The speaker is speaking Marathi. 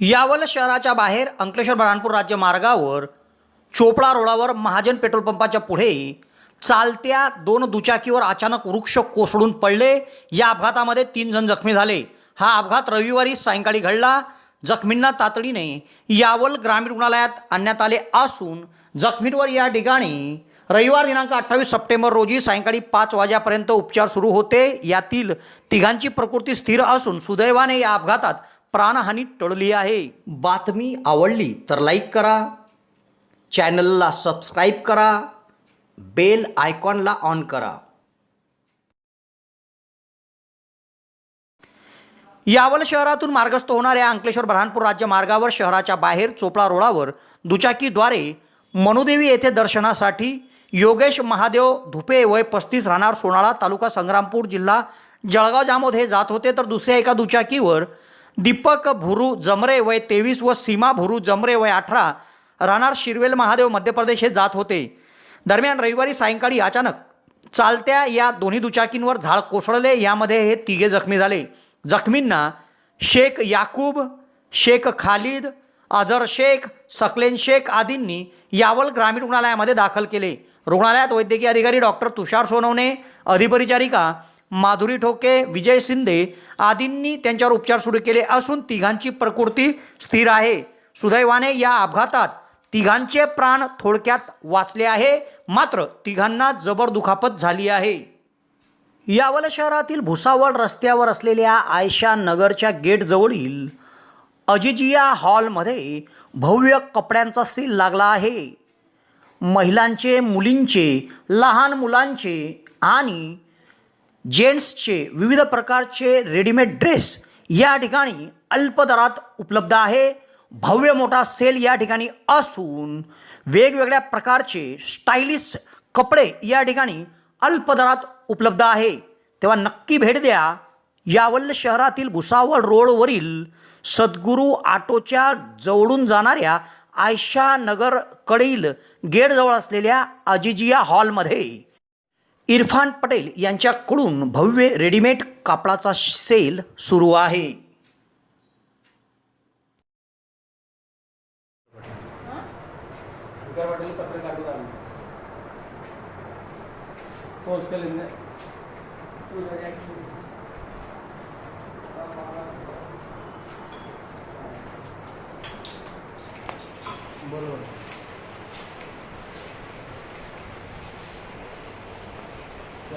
यावल शहराच्या बाहेर अंकलेश्वर बऱ्हाणपूर राज्य मार्गावर चोपडा रोडावर महाजन पेट्रोल पंपाच्या पुढे चालत्या दोन दुचाकीवर अचानक वृक्ष कोसळून पडले. या अपघातामध्ये तीन जण जखमी झाले. हा अपघात रविवारी सायंकाळी घडला. जखमींना तातडीने यावल ग्रामीण रुग्णालयात आणण्यात आले असून जखमींवर या ठिकाणी रविवार दिनांक अठ्ठावीस सप्टेंबर रोजी सायंकाळी पाच वाजेपर्यंत उपचार सुरू होते. यातील तिघांची प्रकृती स्थिर असून सुदैवाने या अपघातात प्राणहानी टळली आहे. बातमी आवडली तर लाईक करा. चॅनलला सबस्क्राईब करा. बेल आयकॉनला ऑन करा. यावल शहरातून मार्गस्थ होणाऱ्या अंकलेश्वर बऱ्हाणपूर राज्य मार्गावर शहराच्या बाहेर चोपळा रोडावर दुचाकीद्वारे मनुदेवी येथे दर्शनासाठी योगेश महादेव धुपे वय पस्तीस राहणार सोनाळा तालुका संग्रामपूर जिल्हा जळगाव जामोद हे जात होते तर दुसऱ्या एका दुचाकीवर दीपक भुरू जमरे वय तेवीस व सीमा भुरू जमरे वय अठरा राहणार शिरवेल महादेव मध्य प्रदेश हे जात होते. दरम्यान रविवारी सायंकाळी अचानक चालत्या या दोन्ही दुचाकींवर झाड कोसळले. यामध्ये हे तिघे जखमी झाले. जखमींना शेख याकूब शेख खालिद अझर शेख सकलेन शेख आदींनी यावल ग्रामीण रुग्णालयामध्ये दाखल केले. रुग्णालयात वैद्यकीय अधिकारी डॉक्टर तुषार सोनवणे अधिपरिचारिका माधुरी ठोके विजय शिंदे आदींनी त्यांच्यावर उपचार सुरू केले असून तिघांची प्रकृती स्थिर आहे. सुदैवाने या अपघातात तिघांचे प्राण थोडक्यात वाचले आहे. मात्र तिघांना जबर दुखापत झाली आहे. यावल शहरातील भुसावळ रस्त्यावर असलेल्या आयशा नगरच्या गेटजवळील अजिजिया हॉलमध्ये भव्य कपड्यांचा सील लागला आहे. महिलांचे मुलींचे लहान मुलांचे आणि जेंट्सचे विविध प्रकारचे रेडीमेड ड्रेस या ठिकाणी अल्प दरात उपलब्ध आहे. भव्य मोठा सेल या ठिकाणी असून वेगवेगळ्या प्रकारचे स्टायलिश कपडे या ठिकाणी अल्प दरात उपलब्ध आहे. तेव्हा नक्की भेट द्या यावल्ल शहरातील भुसावळ रोडवरील सद्गुरू आटोच्या जवळून जाणाऱ्या आयशा नगरकडील गेटजवळ असलेल्या अजिजिया हॉलमध्ये. इरफान पटेल यांच्याकडून भव्य रेडीमेड कापडाचा सेल सुरू आहे. बरोबर.